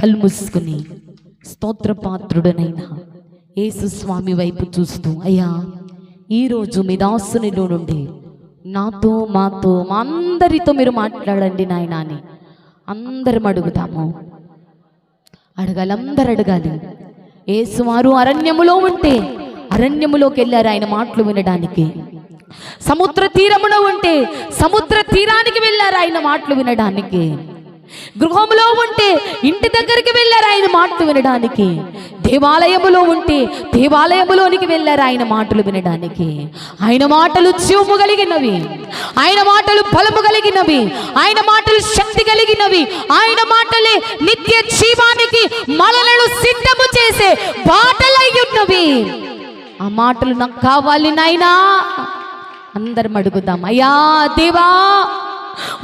కళ్ళు మూసుకుని స్తోత్రపాత్రుడనైనా యేసు స్వామి వైపు చూస్తూ అయ్యా ఈరోజు మీ దాసునిలో నుండి నాతో మాతో మా అందరితో మీరు మాట్లాడండి నాయన అని అందరం అడుగుతాము. అడగాలి అందరు అడగాలి. ఏసువారు అరణ్యములో ఉంటే అరణ్యములోకి వెళ్ళారు ఆయన మాటలు వినడానికి. సముద్ర తీరములో ఉంటే సముద్ర తీరానికి వెళ్ళారు ఆయన మాటలు వినడానికి. గృహములో ఉంటే ఇంటి దగ్గరికి వెళ్ళారు ఆయన మాటలు వినడానికి. దేవాలయములో ఉంటే దేవాలయములోనికి వెళ్ళారు ఆయన మాటలు వినడానికి. ఆయన మాటలు జీవము కలిగినవి. ఆయన మాటలు బలము కలిగినవి. ఆయన మాటలు శక్తి కలిగినవి. ఆయన మాటలే నిత్య జీవానికి మలలను సిద్ధము చేసే బాటలై ఉన్నవి. ఆ మాటలు నాకు కావాలి నాయనా. అందరం అడుగుదాం అయ్యా దేవా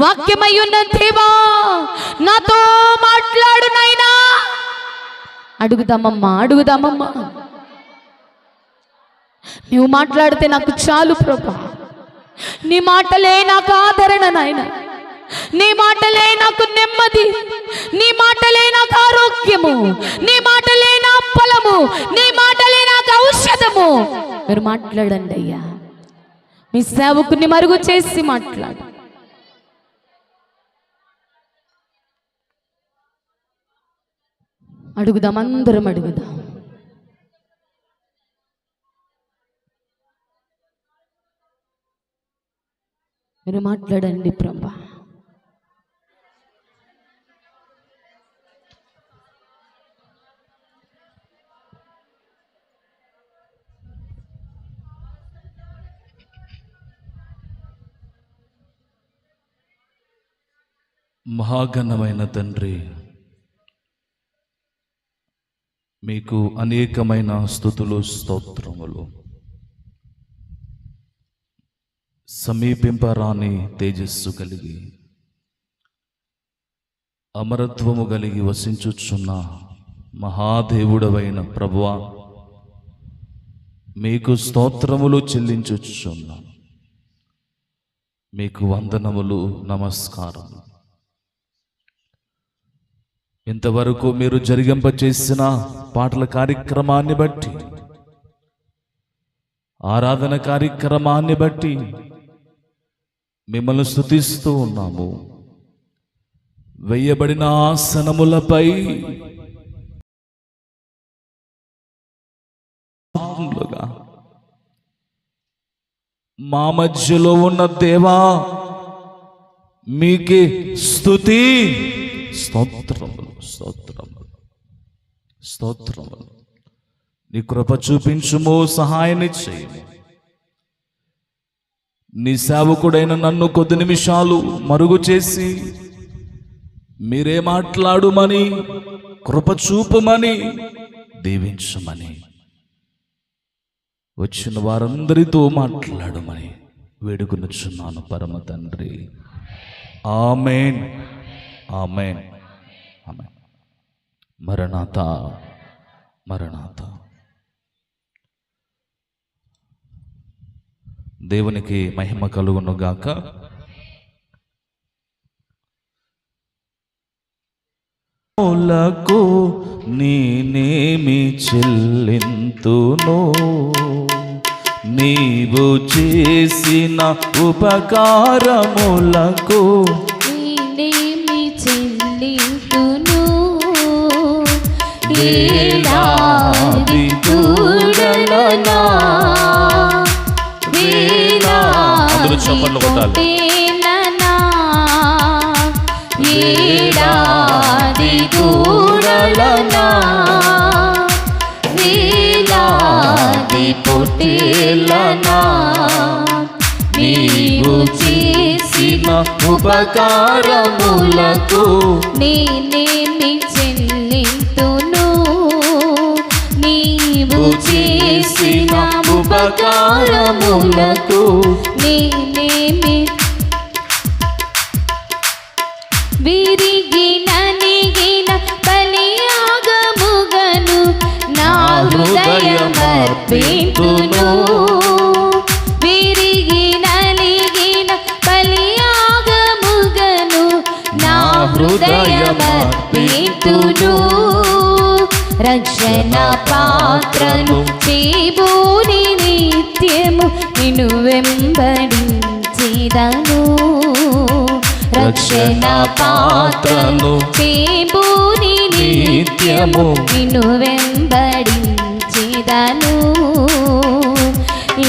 వాక్యమై ఉన్న దేవా నాతో మాట్లాడు నైనా అడుగుదామమ్మా అడుగుదామమ్మా. నువ్వు మాట్లాడితే నాకు చాలు ప్రభా. నీ మాటలే నాకు ఆదరణ నాయన. నీ మాటలే నాకు నెమ్మది. నీ మాటలే నాకు ఆరోగ్యము. నీ మాటలే నా ఫలము. నీ మాటలే నాకు ఔషధము. మీరు మాట్లాడండి అయ్యా. మీ సేవకుని మరుగు చేసి మాట్లాడు. అడుగుదాం అందరం అడుగుదాం. మీరు మాట్లాడండి ప్రభా. మహాగణమైన తండ్రి మీకు అనేకమైన స్థుతులు స్తోత్రములు. సమీపింపరాని తేజస్సు కలిగి అమరత్వము కలిగి వసించుచున్న మహాదేవుడవైన ప్రభువా మీకు స్తోత్రములు చెల్లించుచున్నాను మీకు వందనములు నమస్కారం ఇంతవరకు మీరు జరిగింపచేసిన పాటల కార్యక్రమాన్ని బట్టి ఆరాధన కార్యక్రమాన్ని బట్టి మిమ్మల్ని స్థుతిస్తూ ఉన్నాము. వెయ్యబడిన ఆసనములపై మా మధ్యలో ఉన్న దేవా మీకే స్థుతి స్తోత్రం. స్తోత్రములు నీ కృప చూపించుము సహాయాన్ని చేయము. నీ సేవకుడైన నన్ను కొద్ది నిమిషాలు మరుగు చేసి మీరే మాట్లాడుమని కృప చూపమని దీవించమని వచ్చిన వారందరితో మాట్లాడమని వేడుకొనుచున్నాను పరమ తండ్రి. ఆమెన్. ఆమెన్. ఆమెన్. మరణాత మరణాత. దేవునికి మహిమ కలుగును గాక. మూలకు నేనేమి చెల్లింతును నీవు చేసిన ఉపకారములకు నేనేమి చెల్లింతును వేలాది దూడలనా అందరూ చప్పట్లు కొట్టాలి. ఏడాది దూడలనా, వేలాది పొట్టేలనా, నీవు చేసిన ఉపకారములకు నేనేమి ఉపకారములకు నేనేమి విరిగిన నిగిన బలియాగముగను నా హృదయమర్పింతును విరిగిన నిగిన బలియాగముగను నా హృదయ సమర్పింతును రక్షణ పాత్రను. చేబూని నిన్ను వెంబడించేదను రక్షణ పాత్రను చేబూని నిత్యము నిన్ను వెంబడించేదను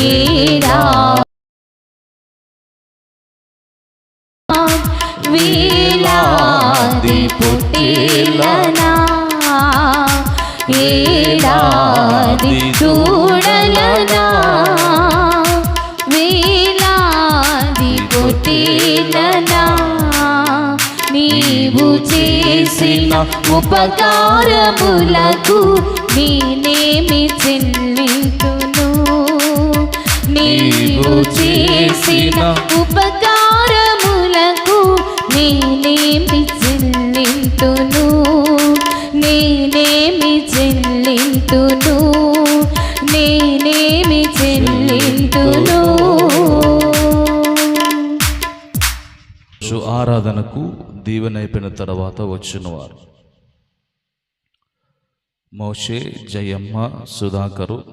ఏరా వేలాది పుట్టిలనా ఉపకారములకు నేనేమి చెల్లింతును? నీవు చేసిన ఉపకారములకు నేనేమి చెల్లింతును? నేనేమి చెల్లింతును? నేనేమి చెల్లింతును? ఆరాధనకు దీవెన అయిపోయిన తర్వాత వచ్చిన వారు మోషే జయమ్మ సుధాకరు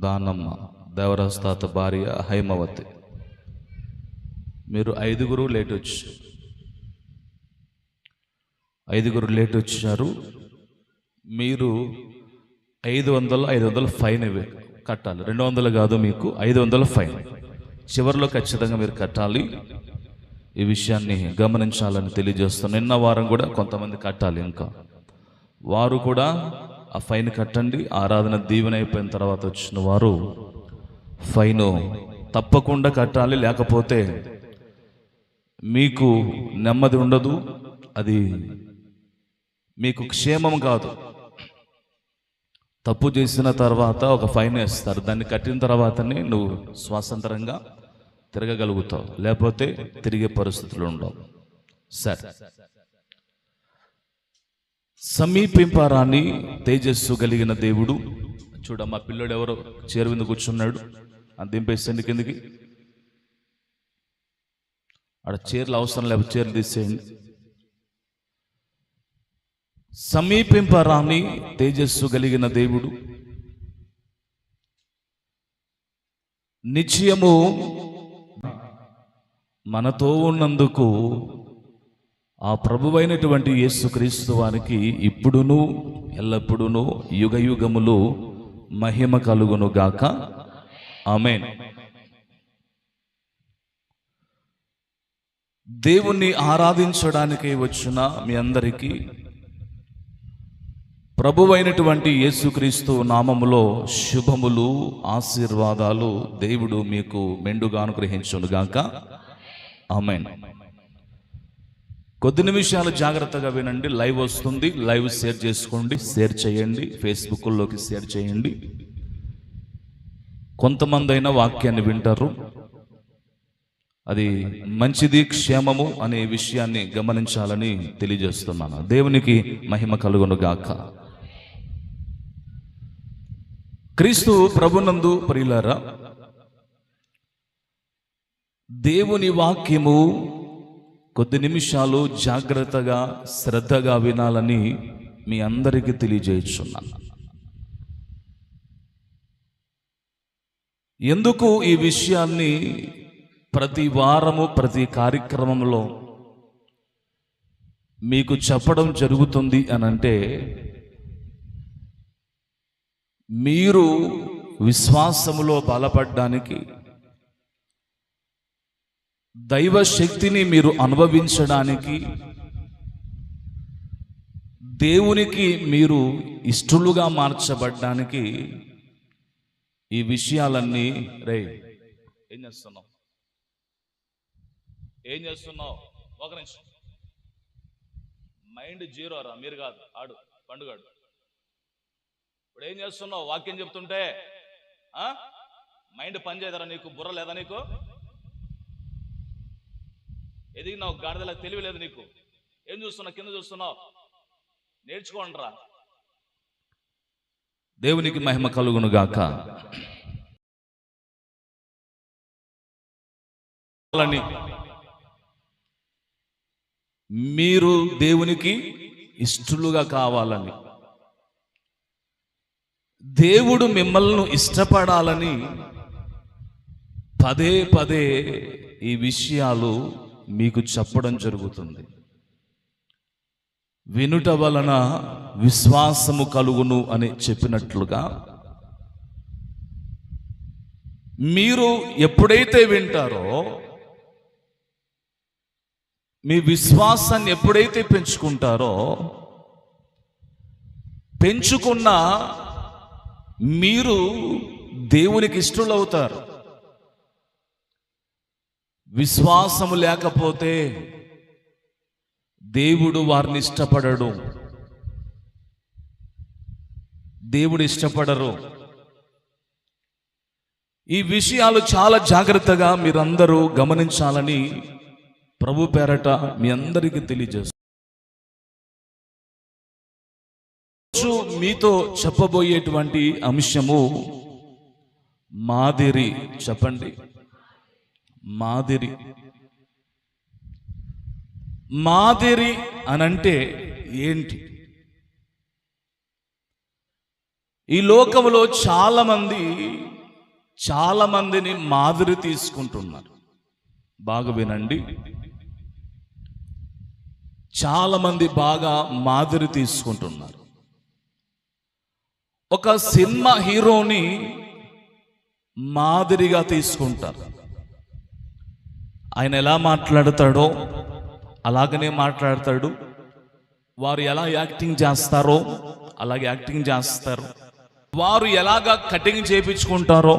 దానమ్మ దేవరస్తాత భార్య హైమవతి. మీరు ఐదుగురు లేట్ వచ్చారు. ఐదుగురు లేట్ వచ్చారు. మీరు ఐదు వందలు ఐదు వందలు ఫైన్ ఇవి కట్టాలి. రెండు వందలు కాదు మీకు ఐదు వందలు ఫైన్. చివరిలో ఖచ్చితంగా మీరు కట్టాలి. ఈ విషయాన్ని గమనించాలని తెలియజేస్తాను నిన్న వారం కూడా కొంతమంది కట్టాలి ఇంకా. వారు కూడా ఆ ఫైన్ కట్టండి ఆరాధన దీవెన అయిపోయిన తర్వాత వచ్చిన వారు ఫైన్ తప్పకుండా కట్టాలి లేకపోతే మీకు నెమ్మది ఉండదు అది మీకు క్షేమం కాదు. తప్పు చేసిన తర్వాత ఒక ఫైన్ వేస్తారు దాన్ని కట్టిన తర్వాతనే నువ్వు స్వాతంత్రంగా తిరగగలుగుతావు లేకపోతే తిరిగే పరిస్థితులు ఉండవు. సరే. సమీపింపరాని తేజస్సు కలిగిన దేవుడు. చూడ మా పిల్లడు ఎవరో చేరు మీద కూర్చున్నాడు. అని దింపేసేయండి కిందికి ఆడ చీరలు అవసరం లేకపోతే చీరలు తీసేయండి. సమీపింపరాని తేజస్సు కలిగిన దేవుడు. నిశ్చయము మనతో ఉన్నందుకు ఆ ప్రభువైనటువంటి యేసుక్రీస్తు వారికి ఇప్పుడును ఎల్లప్పుడూను యుగ యుగములు మహిమ కలుగును గాక. ఆమెన్. దేవుణ్ణి ఆరాధించడానికే వచ్చిన మీ అందరికీ ప్రభువైనటువంటి యేసుక్రీస్తు నామములో శుభములు ఆశీర్వాదాలు దేవుడు మీకు మెండుగా అనుగ్రహించునుగాక ఆమెన్. కొద్ది నిమిషాలు జాగ్రత్తగా వినండి. లైవ్ వస్తుంది. లైవ్ షేర్ చేసుకోండి. షేర్ చేయండి. ఫేస్బుక్లోకి షేర్ చేయండి. కొంతమంది అయినా వాక్యాన్ని వింటారు. అది మంచిది క్షేమము అనే విషయాన్ని గమనించాలని తెలియజేస్తున్నాను. దేవునికి మహిమ కలుగును గాక. క్రీస్తు ప్రభునందు ప్రియులారా దేవుని వాక్యము కొద్ది నిమిషాలు జాగ్రత్తగా శ్రద్ధగా వినాలని మీ అందరికీ తెలియజేస్తున్నాను. ఎందుకు ఈ విషయాన్ని ప్రతి వారము ప్రతి కార్యక్రమంలో మీకు చెప్పడం జరుగుతుంది అని అంటే మీరు విశ్వాసములో బలపడ్డానికి దైవ శక్తిని మీరు అనుభవించడానికి దేవునికి మీరు ఇష్టలుగా మార్చబడ్డానికి ఈ విషయాలన్నీ రే ఏం చేస్తున్నావు? ఏం చేస్తున్నావు? ఒక నిమిషం. మైండ్ జీరో రా మీరు కాదు ఆడు పండుగాడు. ఇప్పుడు ఏం చేస్తున్నావు? వాక్యం చెప్తుంటే మైండ్ పని చేయదరా నీకు? బుర్ర లేదా నీకు? ఎదిగినావు గాడిదలా తెలివి లేదు నీకు. ఏం చూస్తున్నావు? కింద చూస్తున్నావు? నేర్చుకోండి రా దేవునికి మహిమ కలుగును గాక. మీరు దేవునికి ఇష్టలుగా కావాలని దేవుడు మిమ్మల్ని ఇష్టపడాలని పదే పదే ఈ విషయాలు మీకు చెప్పడం జరుగుతుంది. వినుట వలన విశ్వాసము కలుగును అని చెప్పినట్లుగా మీరు ఎప్పుడైతే వింటారో మీ విశ్వాసాన్ని ఎప్పుడైతే పెంచుకుంటారో పెంచుకున్న మీరు దేవునికి ఇష్టలవుతారు. విశ్వాసము లేకపోతే దేవుడు వారిని ఇష్టపడడు. దేవుడు ఇష్టపడరు. ఈ విషయాలు చాలా జాగ్రత్తగా మీరందరూ గమనించాలని ప్రభు పేరట మీ అందరికీ తెలియజేస్తాను మీతో చెప్పబోయేటువంటి అంశము మాదిరి చెప్పండి. మాదిరి. మాదిరి అనంటే ఏంటి? ఈ లోకంలో చాలామంది చాలామందిని మాదిరి తీసుకుంటున్నారు. బాగా వినండి. చాలామంది బాగా మాదిరి తీసుకుంటున్నారు. ఒక సినిమా హీరోని మాదిరిగా తీసుకుంటారు. ఆయన ఎలా మాట్లాడతాడో అలాగనే మాట్లాడతాడు. వారు ఎలా యాక్టింగ్ చేస్తారో అలాగే యాక్టింగ్ చేస్తారు. వారు ఎలాగా కటింగ్ చేయించుకుంటారో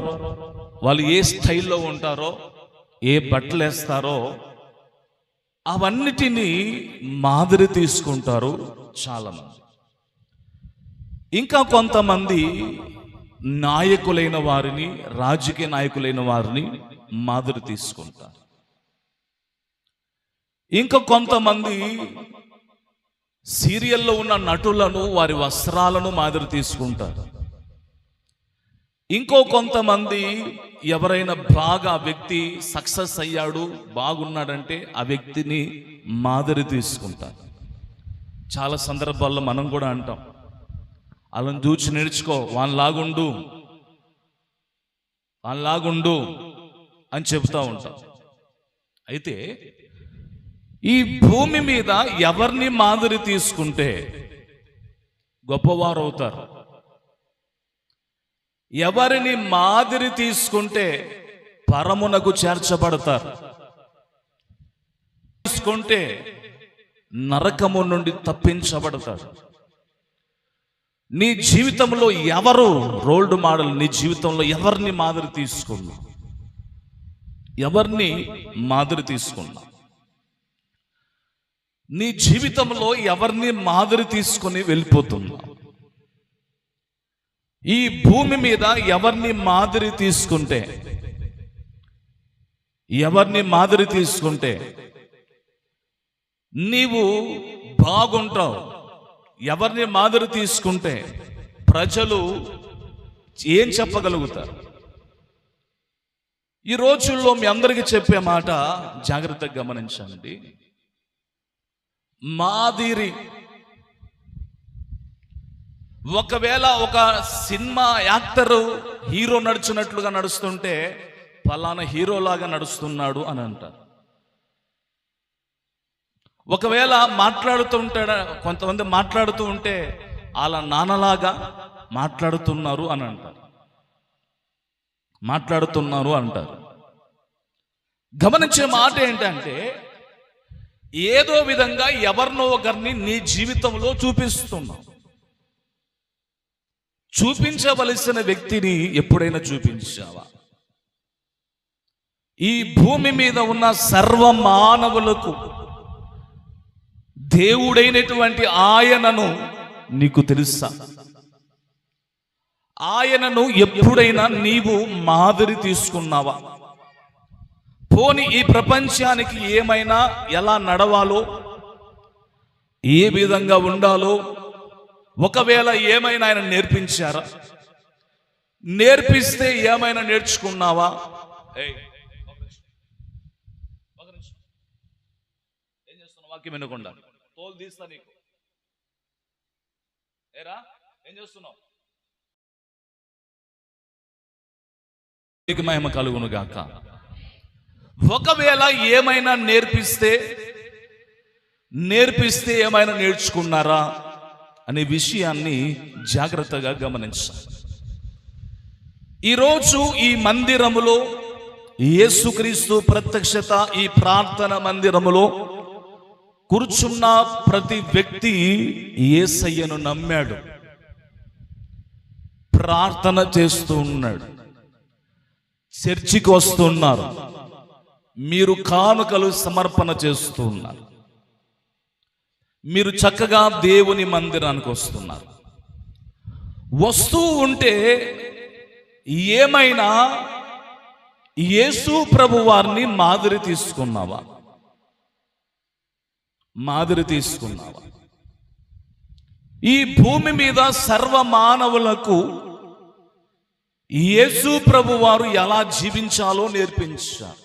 వాళ్ళు ఏ స్టైల్లో ఉంటారో ఏ బట్టలు వేస్తారో అవన్నిటినీ మాదిరి తీసుకుంటారు చాలామంది. ఇంకా కొంతమంది నాయకులైన వారిని రాజకీయ నాయకులైన వారిని మాదిరి తీసుకుంటారు. ఇంకా కొంతమంది సీరియల్లో ఉన్న నటులను వారి వస్త్రాలను మాదిరి తీసుకుంటారు. ఇంకో కొంతమంది ఎవరైనా బాగా వ్యక్తి సక్సెస్ అయ్యాడు బాగున్నాడంటే ఆ వ్యక్తిని మాదిరి తీసుకుంటారు. చాలా సందర్భాల్లో మనం కూడా అంటాం వాళ్ళని చూచి నేర్చుకో వాళ్ళలాగుండు వాళ్ళలాగుండు అని చెబుతూ ఉంటాం. అయితే ఈ భూమి మీద ఎవరిని మాదిరి తీసుకుంటే గొప్పవారు అవుతారు ఎవరిని మాదిరి తీసుకుంటే పరమునకు చేర్చబడతారు. తీసుకుంటే నరకము నుండి తప్పించబడతారు. నీ జీవితంలో ఎవరు రోల్డ్ మోడల్? నీ జీవితంలో ఎవరిని మాదిరి తీసుకున్నా ఎవరిని మాదిరి తీసుకున్నా నీ జీవితంలో ఎవరిని మాదిరి తీసుకొని వెళ్ళిపోతున్నా? ఈ భూమి మీద ఎవరిని మాదిరి తీసుకుంటే? ఎవరిని మాదిరి తీసుకుంటే? నీవు బాగుంటావు. ఎవరిని మాదిరి తీసుకుంటే ప్రజలు ఏం చెప్పగలుగుతారు? ఈ రోజుల్లో మీ అందరికీ చెప్పే మాట జాగ్రత్తగా గమనించండి. మాదిరి. ఒకవేళ ఒక సినిమా యాక్టరు హీరో నడుచున్నట్లుగా నడుస్తుంటే ఫలానా హీరోలాగా నడుస్తున్నాడు అని అంటారు. ఒకవేళ మాట్లాడుతూ ఉంటాడు కొంతమంది మాట్లాడుతూ ఉంటే వాళ్ళ నాన్నలాగా మాట్లాడుతున్నారు అని అంటారు. మాట్లాడుతున్నారు అంటారు. గమనించే మాట ఏంటంటే ఏదో విధంగా ఎవరినో ఒకరిని నీ జీవితంలో చూపిస్తున్నావు చూపించవలసిన వ్యక్తిని ఎప్పుడైనా చూపించావా? ఈ భూమి మీద ఉన్న సర్వ మానవులకు దేవుడైనటువంటి ఆయనను నీకు తెలుసా? ఆయనను ఎప్పుడైనా నీవు మాదిరి తీసుకున్నావా? పోని ఈ ప్రపంచానికి ఏమైనా ఎలా నడవాలో ఏ విధంగా ఉండాలో ఒకవేళ ఏమైనా ఆయన నేర్పించారా? నేర్పిస్తే ఏమైనా నేర్చుకున్నావా? ఏం చేస్తున్నా వాక్యం వినకుండా. తోలు తీస్తా నీకు. ఏరా ఏం చేస్తున్నావు? నీకు మహిమ కలుగును గాక. ఒకవేళ ఏమైనా నేర్పిస్తే నేర్పిస్తే ఏమైనా నేర్చుకున్నారా అనే విషయాన్ని జాగ్రత్తగా గమనించాలి. ఈరోజు ఈ మందిరములో యేసుక్రీస్తు ప్రత్యక్షత ఈ ప్రార్థన మందిరములో కూర్చున్న ప్రతి వ్యక్తి యేసయ్యను నమ్మాడు. ప్రార్థన చేస్తూ ఉన్నాడు. చర్చికి వస్తున్నారు మీరు కానుకలు సమర్పణ చేస్తూ ఉన్నారు మీరు చక్కగా దేవుని మందిరానికి వస్తున్నారు. వస్తూ ఉంటే ఏమైనా యేసు ప్రభు వారిని మాదిరి తీసుకున్నావా? మాదిరి తీసుకున్నావా? ఈ భూమి మీద సర్వ మానవులకు యేసు ప్రభు వారు ఎలా జీవించాలో నేర్పించారు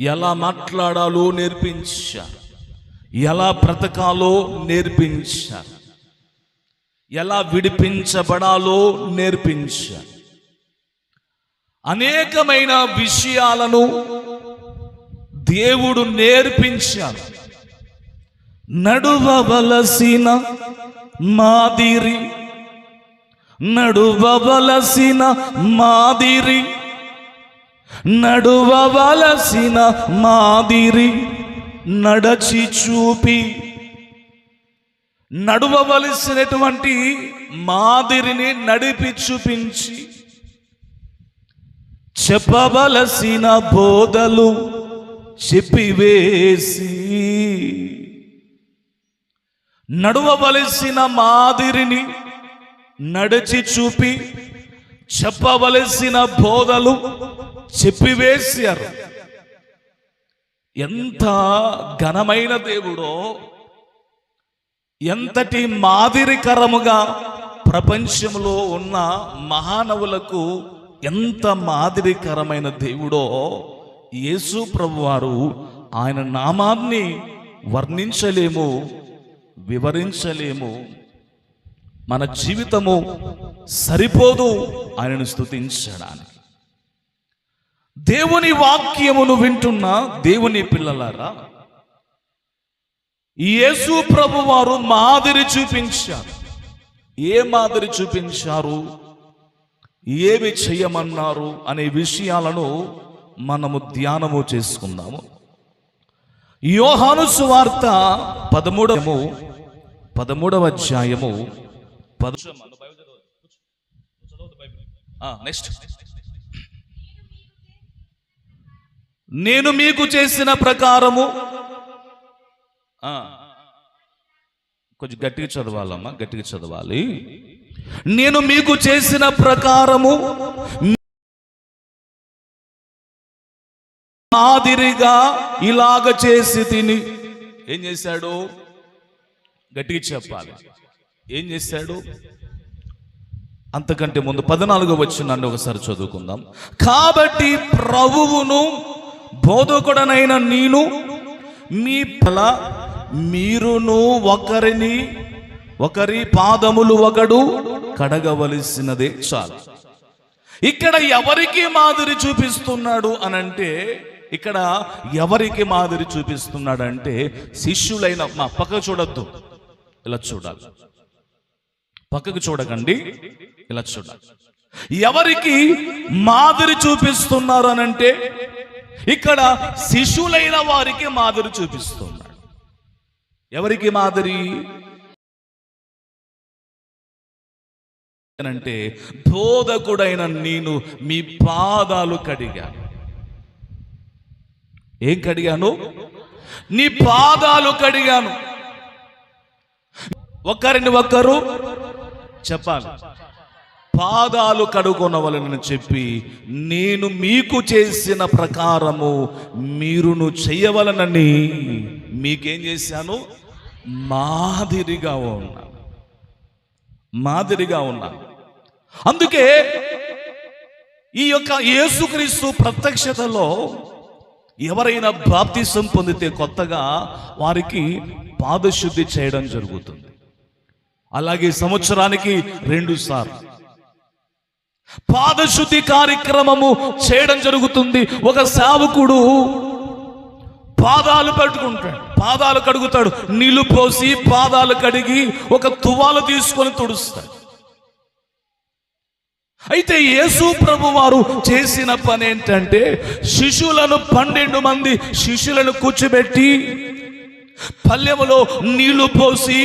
ఎలా మాట్లాడాలో నేర్పించారు. ఎలా బ్రతకాలో నేర్పించారు. ఎలా విడిపించబడాలో నేర్పించారు. అనేకమైన విషయాలను దేవుడు నేర్పించాడు. నడువవలసిన మాదిరి నడువవలసిన మాదిరి నడువవలసిన మాదిరి నడచి చూపి. నడువవలసినటువంటి మాదిరిని నడిపి చూపించి. చెప్పవలసిన బోధలు చెప్పివేసి. నడువవలసిన మాదిరిని నడిచి చూపి. చెప్పవలసిన బోధలు చెప్పివేశారు. ఎంత ఘనమైన దేవుడో ఎంతటి మాదిరికరముగా ప్రపంచంలో ఉన్న మహానవులకు ఎంత మాదిరికరమైన దేవుడో యేసు ప్రభువారు ఆయన నామాన్ని వర్ణించలేము వివరించలేము. మన జీవితము సరిపోదు ఆయనను స్తుతించడానికి. దేవుని వాక్యమును వింటున్న దేవుని పిల్లలారా యేసు ప్రభు వారు మాదిరి చూపించారు. ఏ మాదిరి చూపించారు? ఏమి చేయమన్నారు అనే విషయాలను మనము ధ్యానము చేసుకుందాము. యోహాను సువార్త పదమూడము పదమూడవ అధ్యాయము పద నెక్స్ట్. నేను మీకు చేసిన ప్రకారము. కొంచెం గట్టిగా చదవాలమ్మా గట్టిగా చదవాలి. నేను మీకు చేసిన ప్రకారము మాదిరిగా ఇలాగ చేసి తిని. ఏం చేశాడు? గట్టిగా చెప్పాలి. ఏం చేశాడు? అంతకంటే ముందు పద్నాలుగో వచ్చి నన్ను ఒకసారి చదువుకుందాం. కాబట్టి ప్రభువును బోధకుడనైన నేను మీ పల మీరును ఒకరిని ఒకరి పాదములు ఒకడు కడగవలసినదే చాలు. ఇక్కడ ఎవరికి మాదిరి చూపిస్తున్నాడు అనంటే ఇక్కడ ఎవరికి మాదిరి చూపిస్తున్నాడంటే శిష్యులైన మా పక్క చూడొద్దు. ఇలా చూడాలి. పక్కకు చూడకండి. ఇలా చూడాలి. ఎవరికి మాదిరి చూపిస్తున్నారు అనంటే ఇక్కడ శిష్యులైన వారికి మాదిరి చూపిస్తున్నాడు. ఎవరికి మాదిరి? అంటే బోధకుడైన నేను మీ పాదాలు కడిగాను. ఏం కడిగాను? నీ పాదాలు కడిగాను. ఒకరిని ఒకరు చెప్పాలి. పాదాలు కడుగొనవలనని చెప్పి నేను మీకు చేసిన ప్రకారము మీరును చేయవలనని మీకేం చేశాను? మాదిరిగా ఉన్నా. మాదిరిగా ఉన్నా. అందుకే ఈ యొక్క యేసుక్రీస్తు ప్రత్యక్షతలో ఎవరైనా బాప్తిసం పొందితే కొత్తగా వారికి పాదశుద్ధి చేయడం జరుగుతుంది. అలాగే సంవత్సరానికి రెండు సార్లు. పాదశుద్ధి కార్యక్రమము చేయడం జరుగుతుంది. ఒక సేవకుడు పాదాలు పట్టుకుంటాడు. పాదాలు కడుగుతాడు. నీళ్ళు పోసి పాదాలు కడిగి ఒక తువాలు తీసుకొని తుడుస్తాడు. అయితే యేసు ప్రభు వారు చేసిన పని ఏంటంటే శిష్యులను పన్నెండు మంది శిష్యులను కూర్చోబెట్టి పల్లెములో నీళ్ళు పోసి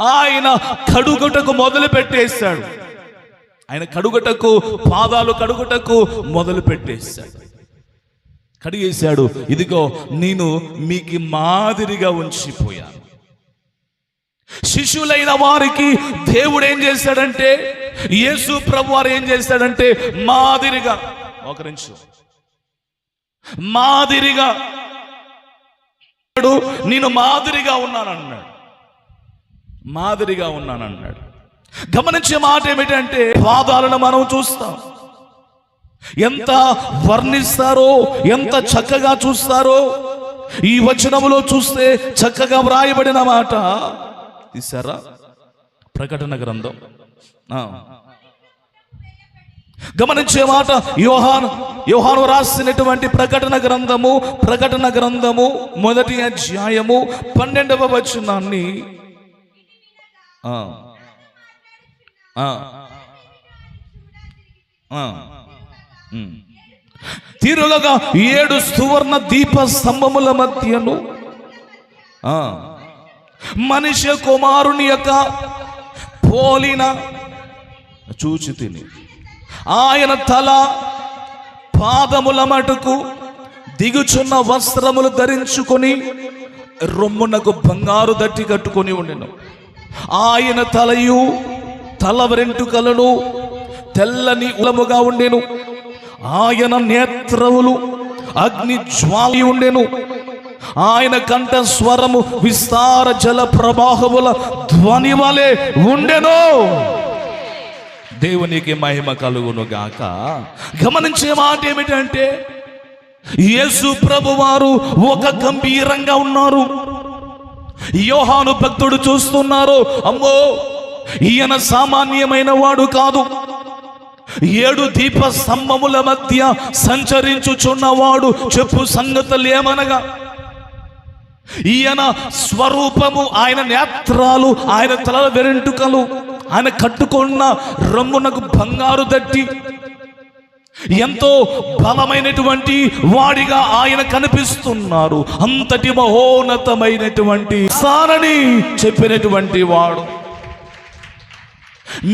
ఆయన కడుగుటకు మొదలు పెట్టేశాడు ఆయన కడుగుటకు పాదాలు కడుగుటకు మొదలు పెట్టేశాడు. కడిగేశాడు ఇదిగో నేను మీకు మాదిరిగా ఉంచిపోయాను. శిష్యులైన వారికి దేవుడు ఏం చేశాడంటే యేసు ప్రభు వారు ఏం చేశాడంటే మాదిరిగా ఒక నిమిషం. మాదిరిగా అన్నాడు, నేను మాదిరిగా ఉన్నానన్నాడు. మాదిరిగా ఉన్నానన్నాడు. గమనించే మాట ఏమిటంటే పాదాలను మనం చూస్తాం. ఎంత వర్ణిస్తారో ఎంత చక్కగా చూస్తారో ఈ వచనములో చూస్తే చక్కగా వ్రాయబడిన మాట తీసారా ప్రకటన గ్రంథం. గమనించే మాట యోహాను యోహాను రాసినటువంటి ప్రకటన గ్రంథము ప్రకటన గ్రంథము మొదటి అధ్యాయము పన్నెండవ వచనాన్ని. ఆ. తీరులగా ఏడు సువర్ణ దీప స్తంభముల మధ్యను మనిషి కుమారుని యొక్క పోలిన చూచి తిని. ఆయన తల పాదముల మటుకు దిగుచున్న వస్త్రములు ధరించుకొని రొమ్మునకు బంగారు దట్టి కట్టుకొని ఉండెను. ఆయన తలయు తల వెంట్రుకలను తెల్లని ఉలముగా ఉండెను. ఆయన నేత్రములు అగ్ని జ్వాలి ఉండెను. ఆయన కంఠ స్వరము విస్తార జల ప్రవాహముల ధ్వని వలె ఉండెను. దేవునికి మహిమ కలుగును గాక. గమనించే మాట ఏమిటంటే యేసు ప్రభు వారు ఒక గంభీరంగా ఉన్నారు. యోహాను భక్తుడు చూస్తున్నారు అమ్మో! ఈయన సామాన్యమైన వాడు కాదు. ఏడు దీప స్తంభముల మధ్య సంచరించుచున్నవాడు చెప్పు సంగతులు ఏమనగా? ఈయన స్వరూపము ఆయన నేత్రాలు ఆయన తల వెరెంటుకలు ఆయన కట్టుకున్న రమ్మునకు బంగారు దట్టి ఎంతో బలమైనటువంటి వాడిగా ఆయన కనిపిస్తున్నారు అంతటి మహోన్నతమైనటువంటి సారని చెప్పినటువంటి వాడు.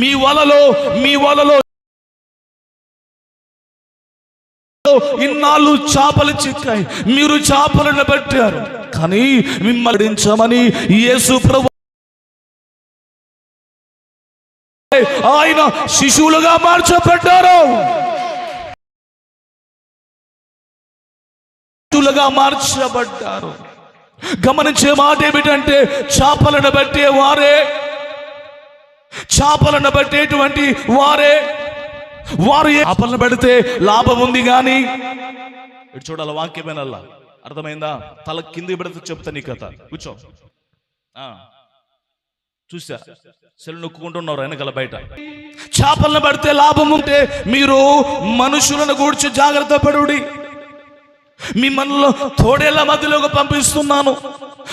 మీ వలలో మీ వలలో ఇన్నాళ్ళు చేపలు చిక్కాయి. మీరు చేపలను పెట్టారు. కానీ మిమ్మల్ని యేసు ప్రభు ఆయన శిశువులుగా మార్చబడ్డారు. శిశువులుగా మార్చబడ్డారు. గమనించే మాట ఏమిటంటే చేపలను పెట్టే వారే చేపలను బట్టేటువంటి వారే. వారు చేపలను పెడితే లాభం ఉంది కానీ ఇటు చూడాలి వాక్యమేనల్లా అర్థమైందా? తల కింది పెడితే చెప్తా నీ కథ. కూర్చో. ఆ. చూసా సెల్ నొక్కుంటున్నారు వెనకాల బయట. చేపలను పడితే లాభం ఉంటే మీరు మనుషులను గూర్చి జాగ్రత్త పడుడి. మిమ్మల్ని తోడేళ్ళ మధ్యలోకి పంపిస్తున్నాను.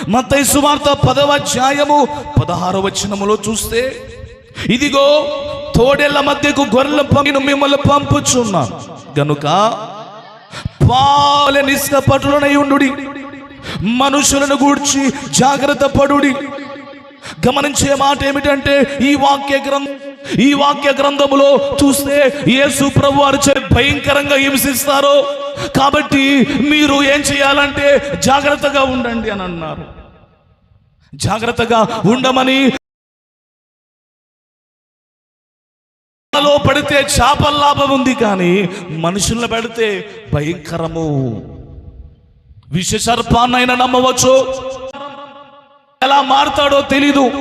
మత్తయి సువార్త పదవ అధ్యాయము పదహారవ వచనములో చూస్తే ఇదిగో తోడేళ్ళ మధ్యకు గొర్రెల పంపిన మిమ్మల్ని పంపుచున్నాను గనుక పాల నిష్కపటులనై ఉండుడి. మనుషులను గూడ్చి జాగ్రత్త పడుడి. గమనించే మాట ఏమిటంటే ఈ వాక్య గ్రంథం ఈ వాక్య గ్రంథములో చూస్తే యేసు ప్రభు వారు చే- భయంకరంగా హింసిస్తారు. కాబట్టి మీరు ఏం చేయాలంటే జాగ్రత్తగా ఉండండి అని అన్నారు. జాగ్రత్తగా ఉండమని లో పడితే చేపల లాభం ఉంది కానీ మనుషులను పెడితే భయంకరము. విష నమ్మవచ్చు. ఎలా మారుతాడో తెలీదు.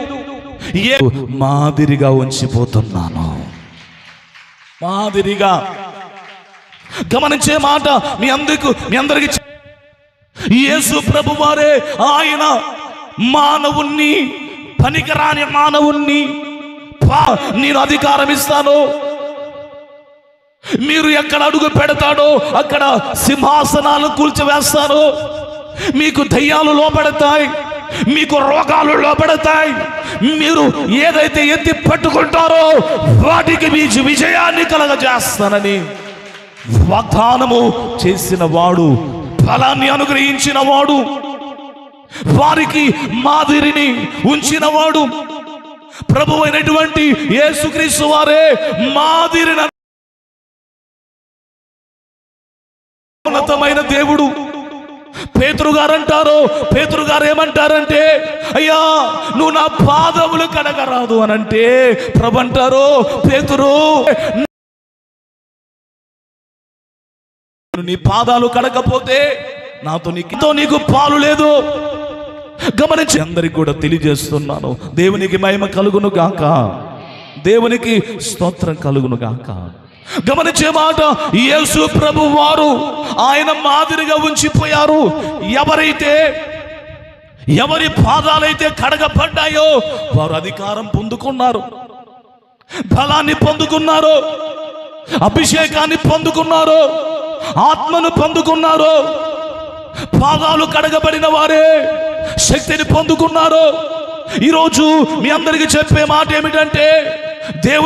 ఏ మాదిరిగా ఉంచిపోతున్నాను. మాదిరిగా. గమనించే మాట మీ అందరికి మీ అందరికి యేసు ప్రభు వారే ఆయన మానవుణ్ణి పనికిరాని మానవుణ్ణి నేను అధికారం ఇస్తాను. మీరు ఎక్కడ అడుగు పెడతాడో అక్కడ సింహాసనాలు కూల్చివేస్తాను. మీకు దయ్యాలు లోపడతాయి మీకు రోగాలు లోపడతాయి మీరు ఏదైతే ఎత్తి పట్టుకుంటారో వాటికి మీ విజయాన్ని కలగజేస్తానని వాగ్దానము చేసిన వాడు ఫలాన్ని అనుగ్రహించిన వాడు వారికి మాదిరిని ఉంచినవాడు ప్రభు అయినటువంటి యేసుక్రీస్తు వారే మాదిరిన ఉన్నతమైన దేవుడు. పేతురు గారు అంటారు పేతురు గారు ఏమంటారంటే అయ్యా నువ్వు నా పాదములు కడగరాదు అని అంటే ప్రభు అంటారు పేతురు నీ పాదాలు కడకపోతే నాతో నీతో నీకు పాలు లేదు. గమనించి అందరికి కూడా తెలియజేస్తున్నాను. దేవునికి మహిమ కలుగును గాక. దేవునికి స్తోత్రం కలుగును గాక. గమనించే మాట యేసు ప్రభు వారు ఆయన మాదిరిగా ఉంచిపోయారు. ఎవరైతే ఎవరి పాదాలైతే కడగబడ్డాయో వారు అధికారం పొందుకున్నారు. బలాన్ని పొందుకున్నారు. అభిషేకాన్ని పొందుకున్నారు. ఆత్మను పొందుకున్నారు. పాదాలు కడగబడిన వారే శక్తిని పొందుకున్నారు. ఈరోజు మీ అందరికీ చెప్పే మాట ఏమిటంటే దేవుడు